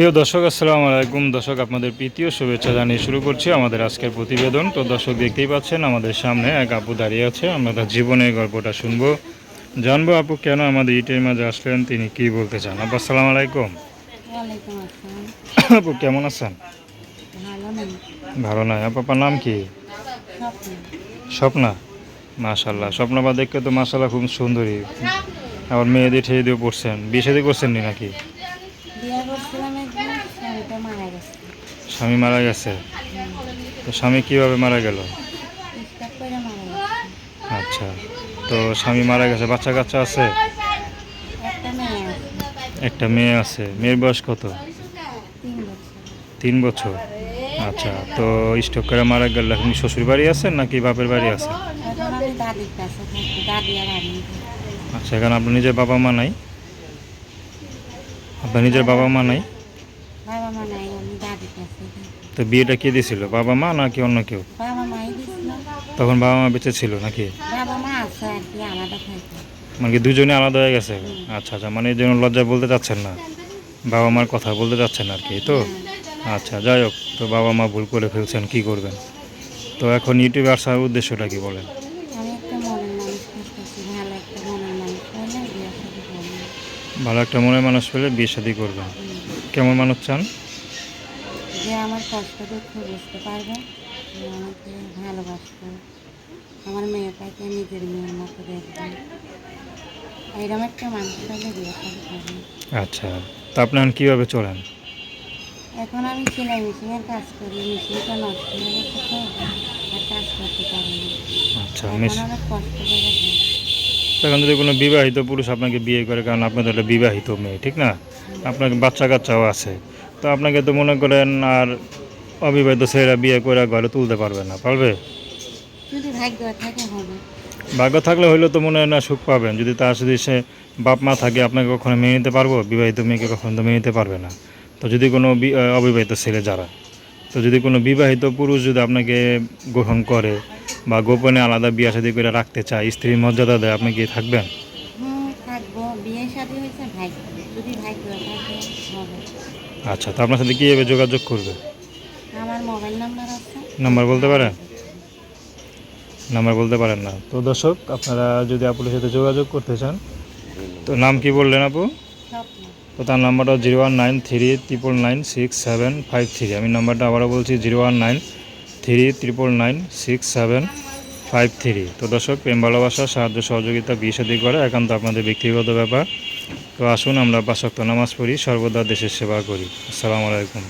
প্রিয় দর্শক আসসালামু আলাইকুম। দর্শক আপনাদের প্রীতীয় শুভেচ্ছা জানিয়ে শুরু করছি আমাদের আজকের প্রতিবেদন। তো দর্শক দেখতেই পাচ্ছেন আমাদের সামনে এক আপু দাঁড়িয়ে আছে। আমরা তার জীবনের গল্পটা শুনব। জানব আপু কেন আমাদের ইটের মাঝে আসলেন তিনি কি বলতে চান? আপু আসসালামু আলাইকুম। আপু কেমন আছেন? ভালো নয় আপু আপনার নাম কি? স্বপ্ন। স্বপ্না? মাশাল্লাহ স্বপ্না বা দেখতে তো মাশাল্লাহ খুব সুন্দরী। আবার মেয়েদের ঠেয়ে দিয়ে পড়ছেন। বিয়ে শাদী করছেন নাকি? স্বামী মারা গেছে। তো স্বামী কীভাবে মারা গেল? আচ্ছা তো স্বামী মারা গেছে। বাচ্চা কাচ্চা আছে? একটা মেয়ে আছে। মেয়ের বয়স কত? তিন বছর। আচ্ছা তো স্ট্রোক করে মারা গেল। এখন শ্বশুর বাড়ি আছেন নাকি বাপের বাড়ি আছে? আচ্ছা এখানে আপনার নিজের বাবা মা নাই? আপনার নিজের বাবা মা নাই? বাবা মা নাই আমি দাদির কাছে। তো বিয়েটা কে দিয়েছিল বাবা মা নাকি অন্য কেউ? বাবা মাই দিছিল। তখন বাবা মা বেঁচে ছিল নাকি? বাবা মা আছে আর কি আলাদা থাকে। মানে কি দুজনে আলাদা হয়ে গেছে? আচ্ছা আচ্ছা মানে এই জন্য লজ্জা বলতে চাচ্ছেন না। বাবা মার কথা বলতে চাচ্ছেন আর কি তো? আচ্ছা যাই হোক তো বাবা মা ভুল করে ফেলছেন কি করবেন? তো এখন ইউটিউবে আসার উদ্দেশ্যটা কি বলেন আমি একটা মনের মানুষ খুঁজতেছি ভালো একটা মনের মানুষ হলে বিয়ে সাথে করব ভালো একটা মনের মানুষ পেলে বিয়ে শাদী করবেন কেমন মানুষ চান? যে আমার কষ্ট দুঃখ বুঝতে পারবে আমাকে ভালোবাসবে। আমার মেয়েটাকে নিজের মেয়ের মতো দেখবে। এইরকম একটা মানুষ হলে বিয়ে শাদী করবে। আচ্ছা তা আপনি এখন কীভাবে চলেন? এখন আমি সেলাই মেশিনের কাজ করি মেশিনটা নষ্ট হয়ে গেছে তো আর কাজ করতে পারি না। আচ্ছা অনেক কষ্ট করে এখন যদি কোনো বিবাহিত পুরুষ আপনাকে বিয়ে করে কারণ আপনাদের একটা বিবাহিত মেয়ে ঠিক না? আপনাকে বাচ্চা কাচ্চাও আছে। তো আপনাকে তো মনে করেন আর অবিবাহিত ছেলেরা বিয়ে করে ঘরে তুলতে পারবে না পারবে? ভাগ্য থাকলে হইলেও তো মনে হয় না সুখ পাবেন। যদি তার যদি সে বাপ মা থাকে আপনাকে কখনো মেনে নিতে পারব? বিবাহিত মেয়েকে কখনো তো মেনে নিতে পারবে না। তো যদি কোনো অবিবাহিত ছেলে যারা তো যদি কোনো বিবাহিত পুরুষ যদি আপনাকে গ্রহণ করে বা গোপনে আলাদা বিয়ে শাদী করে রাখতে চায় স্ত্রীর মর্যাদা দেয় আপনি কি থাকবেন? আচ্ছা তো আপনার সাথে কি কীভাবে যোগাযোগ করবে? নাম্বার বলতে পারেন? নাম্বার বলতে পারেন না। তো দর্শক আপনারা যদি আপুর সাথে যোগাযোগ করতে চান তো নাম কি বললেন আপু? তো তার নাম্বারটা zero one nine three triple nine six seven five three. আমি নাম্বারটা আবারও বলছি zero one nine three triple nine six seven five three. তো দর্শক, প্রেম ভালোবাসা, সাহায্য, সহযোগিতা, বিয়ে শাদী করে একান্ত আপনাদের ব্যক্তিগত ব্যাপার। তো আসুন আমরা বাসক্ত নামাজ পড়ি, সর্বদা দেশের সেবা করি। আসসালামু আলাইকুম।